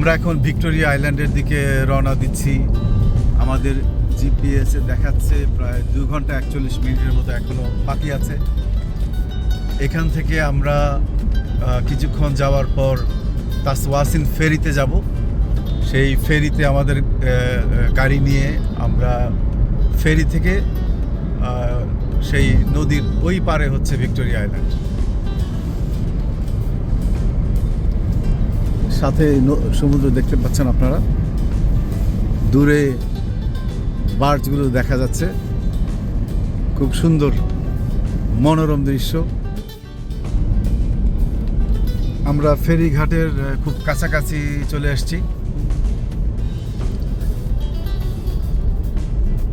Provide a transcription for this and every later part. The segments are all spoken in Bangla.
আমরা এখন ভিক্টোরিয়া আইল্যান্ডের দিকে রওনা দিচ্ছি। আমাদের জিপিএসে দেখাচ্ছে প্রায় দু ঘণ্টা একচল্লিশ মিনিটের মতো এখনও বাকি আছে। এখান থেকে আমরা কিছুক্ষণ যাওয়ার পর তাসওয়াসিন ফেরিতে যাব। সেই ফেরিতে আমাদের গাড়ি নিয়ে আমরা ফেরি থেকে সেই নদীর ওই পারে হচ্ছে ভিক্টোরিয়া আইল্যান্ড। সাথে সমুদ্র দেখতে পাচ্ছেন আপনারা। দূরে বার্চগুলো দেখা যাচ্ছে। খুব সুন্দর মনোরম দৃশ্য। আমরা ফেরিঘাটের খুব কাছাকাছি চলে এসেছি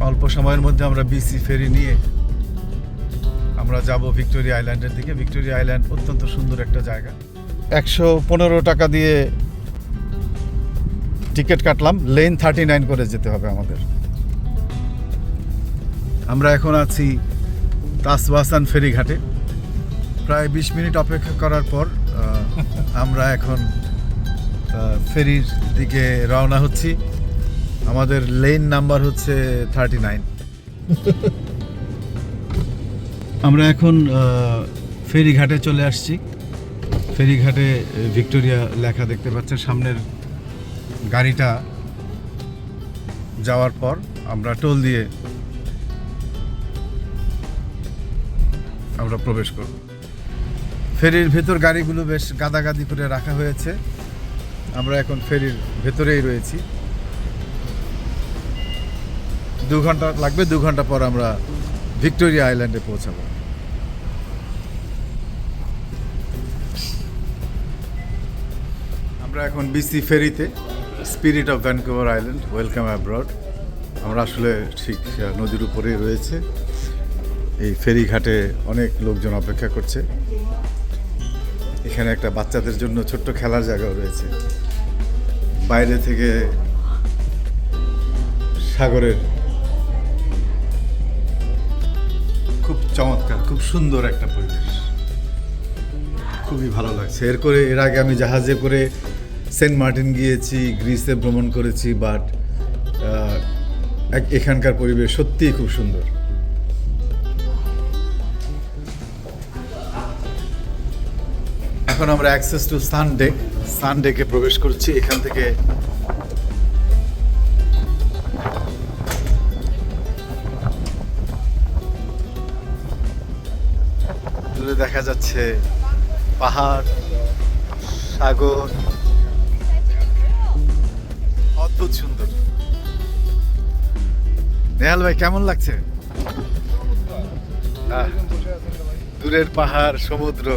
অল্প সময়ের মধ্যে আমরা বিসি ফেরি নিয়ে আমরা যাব ভিক্টোরিয়া আইল্যান্ডের দিকে। ভিক্টোরিয়া আইল্যান্ড অত্যন্ত সুন্দর একটা জায়গা। একশো পনেরো টাকা দিয়ে টিকিট কাটলাম। লেন থার্টি নাইন করে যেতে হবে আমাদের। আমরা এখন আছি তাসবাসান ফেরিঘাটে। প্রায় বিশ মিনিট অপেক্ষা করার পর আমরা এখন ফেরির দিকে রওনা হচ্ছি। আমাদের লেন নাম্বার হচ্ছে থার্টি নাইন আমরা এখন ফেরিঘাটে চলে আসছি। ফেরিঘাটে ভিক্টোরিয়া লেখা দেখতে পাচ্ছেন। সামনের গাড়িটা যাওয়ার পর আমরা টোল দিয়ে আমরা প্রবেশ করব। ফেরির ভেতর গাড়িগুলো বেশ গাদাগাদি করে রাখা হয়েছে। আমরা এখন ফেরির ভেতরেই রয়েছি। দু ঘণ্টা লাগবে, দু ঘণ্টা পর আমরা ভিক্টোরিয়া আইল্যান্ডে পৌঁছাবো। আমরা এখন BC ফেরিতে spirit of Vancouver island welcome abroad আমরা আসলে ঠিক নদীর উপরেই রয়েছে। এই ফেরি ঘাটে অনেক লোকজন অপেক্ষা করছে। এখানে একটা বাচ্চাদের জন্য ছোট্ট খেলার জায়গাও রয়েছে। বাইরে থেকে সাগরের খুব চমৎকার, খুব সুন্দর একটা পরিবেশ। খুবই ভালো লাগছে। এর করে এর আগে আমি জাহাজে করে সেন্ট মার্টিন গিয়েছি, গ্রিসে ভ্রমণ করেছি বাট এখানকার পরিবেশ সত্যিই খুব সুন্দর। এখন আমরা অ্যাক্সেস টু সানডে সানডেকে প্রবেশ করছি, এখান থেকে। দেখা যাচ্ছে পাহাড়, সাগর। অদ্ভুত সুন্দর নেহাল ভাই কেমন লাগছে দূরের পাহাড় সমুদ্র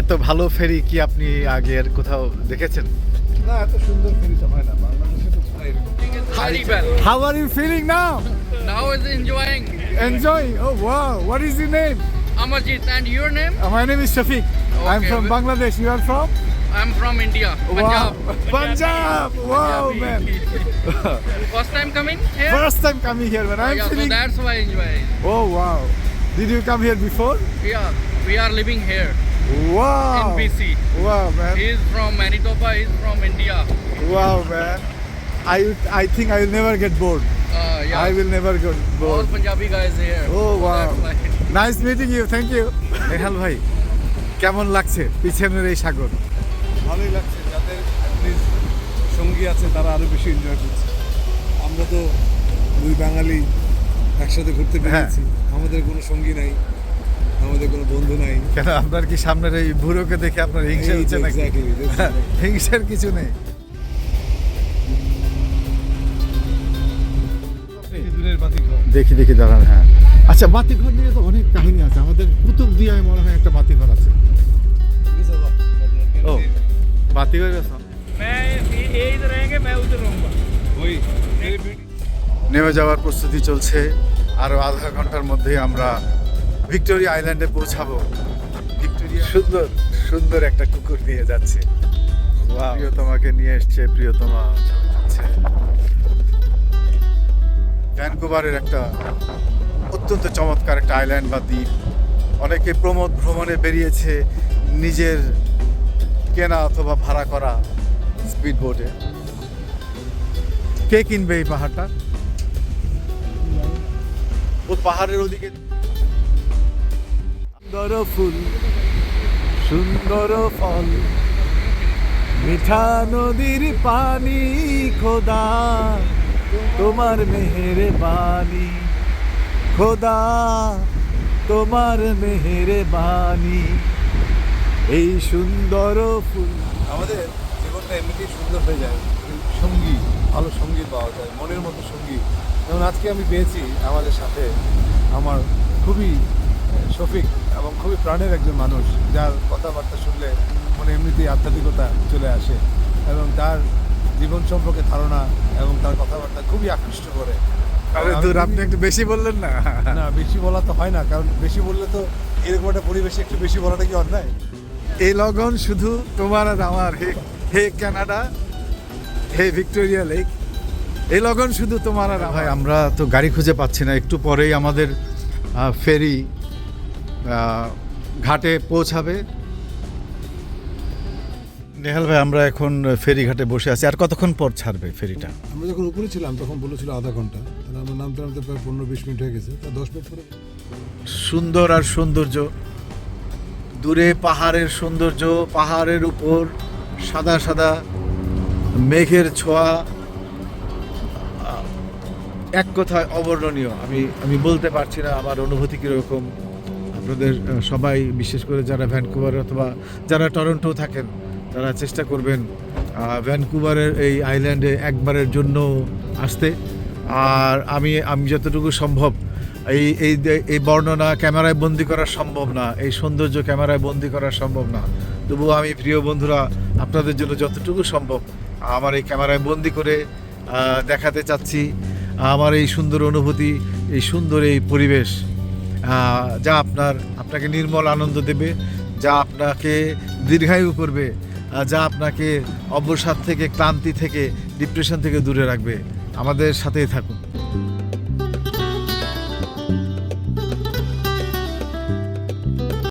এত ভালো ফেরি কি আপনি আগের কোথাও দেখেছেন না এত সুন্দর ফেরি তো হয় না বাংলাদেশে তো হয়. How are you feeling now? Now is enjoying Enjoy. Oh wow. What is your name? Amarjit and your name? Uh, my name is Shafiq. Okay. I'm from Bangladesh. You are from? I'm from India, Punjab. Wow. Punjab. Wow, man. First time coming here? First time coming here, man. I'm yeah, so that's why enjoying. Oh wow. Did you come here before? Yeah, we are living here Wow. in BC. Wow, man. He's from Manitoba, he's from India. Wow, man. I I think I will never get bored. Uh, yeah. I will never get All. Punjabi guys here. Oh, wow. Nice meeting you. Thank you. Nehal ভাই কেমন লাগছে পিছনের এই সাগর ভালোই লাগছে। যাদের সঙ্গী আছে তারা আরও বেশি এনজয় করছে। আমরা তো দুই বাঙালি একসাথে ঘুরতে হ্যাঁ। পেরেছি আমাদের কোনো সঙ্গী নাই আমাদের কোনো বন্ধু নাই। কেন আপনার কি সামনের এই বুড়োকে দেখে আপনার হিংসা হচ্ছে নাকি? right. হিংসার কিছু নেই। দূরের বাতি ঘর দেখি দেখি দাঁড়ান হ্যাঁ। আচ্ছা বাতিঘর নিয়ে তো অনেক কাহিনী আছে। আমাদের কুতুব দিয়ায় মনে হয় একটা বাতিঘর আছে। ও। বাতিঘর আছে मैं ये इधर रहेंगे मैं उधर रहूंगा ওই মেরে বেটি নেমে যাওয়ার প্রস্তুতি চলছে আরো আধা ঘন্টার মধ্যে আমরা ভিক্টোরিয়া আইল্যান্ডে পৌঁছাবো ভিক্টোরিয়া সুন্দর সুন্দর একটা কুকুর নিয়ে যাচ্ছে প্রিয়তমাকে নিয়ে এসছে প্রিয়তমা চলে যাচ্ছে ভ্যানকুভারের একটা অত্যন্ত চমৎকার একটা আইল্যান্ড বা দ্বীপ অনেকে প্রমোদ ভ্রমণে বেরিয়েছে নিজের কেনা অথবা ভাড়া করা স্পিড বোটে কে কিনবে এই পাহাড়টা? ও পাহাড়ের ওদিকে সুন্দর ফুল, সুন্দর ফল, মিঠা নদীর পানি খোদা, তোমার মেহেরে বাণী, খোদা, তোমার মেহেরে বাণী। এই সুন্দর ফুল। আমাদের জীবনটা এমনিতেই সুন্দর হয়ে যায়। সঙ্গী ভালো সঙ্গী পাওয়া যায় মনের মতো সঙ্গী। যেমন আজকে আমি পেয়েছি আমাদের সাথে আমার খুবই শফিক এবং খুবই প্রাণের একজন মানুষ যার কথাবার্তা শুনলে মনে এমনিতেই আধ্যাত্মিকতা চলে আসে এবং তার জীবন সম্পর্কে ধারণা এবং তার কথাবার্তা খুবই আকৃষ্ট করে। দূর আপনি একটু বেশি বললেন না। না বেশি বলা তো হয় না কারণ বেশি বললে তো এরকম একটা পরিবেশে একটু বেশি বলাটা কি অন্যায়? এই লগন শুধু তোমার আর আমার। হে হে কানাডা হে ভিক্টোরিয়া লেক এই লগন শুধু তোমার আর ভাই ভাই আমরা তো গাড়ি খুঁজে পাচ্ছি না। একটু পরেই আমাদের ফেরি ঘাটে পৌঁছাবে। নেহাল ভাই আমরা এখন ফেরি ঘাটে বসে আছি। আর কতক্ষণ পর ছাড়বে ফেরিটা? আমরা যখন উপরে ছিলাম তখন বলেছিল আধা ঘণ্টা। তাহলে আমরা নামতে নামতে প্রায় পনেরো বিশ মিনিট হয়ে গেছে। তা দশ মিনিট পরে সুন্দর আর সৌন্দর্য। দূরে পাহাড়ের সৌন্দর্য, পাহাড়ের উপর সাদা সাদা মেঘের ছোঁয়া। এক কথায় অবর্ণনীয়। আমি আমি বলতে পারছি না আমার অনুভূতি কীরকম। আপনাদের সবাই, বিশেষ করে যারা ভ্যানকুভার অথবা যারা টরন্টো থাকেন, তারা চেষ্টা করবেন ভ্যানকুভারের এই আইল্যান্ডে একবারের জন্য আসতে। আর আমি আমি যতটুকু সম্ভব এই এই এই বর্ণনা ক্যামেরায় বন্দি করা সম্ভব না, এই সৌন্দর্য ক্যামেরায় বন্দি করা সম্ভব না। তবুও আমি প্রিয় বন্ধুরা, আপনাদের জন্য যতটুকু সম্ভব আমার এই ক্যামেরায় বন্দি করে দেখাতে চাচ্ছি। আমার এই সুন্দর অনুভূতি, এই সুন্দর এই পরিবেশ যা আপনার, আপনাকে নির্মল আনন্দ দেবে, যা আপনাকে দীর্ঘায়ু করবে যা আপনাকে অবসাদ থেকে, ক্লান্তি থেকে ডিপ্রেশন থেকে দূরে রাখবে। আমাদের সাথেই থাকুন।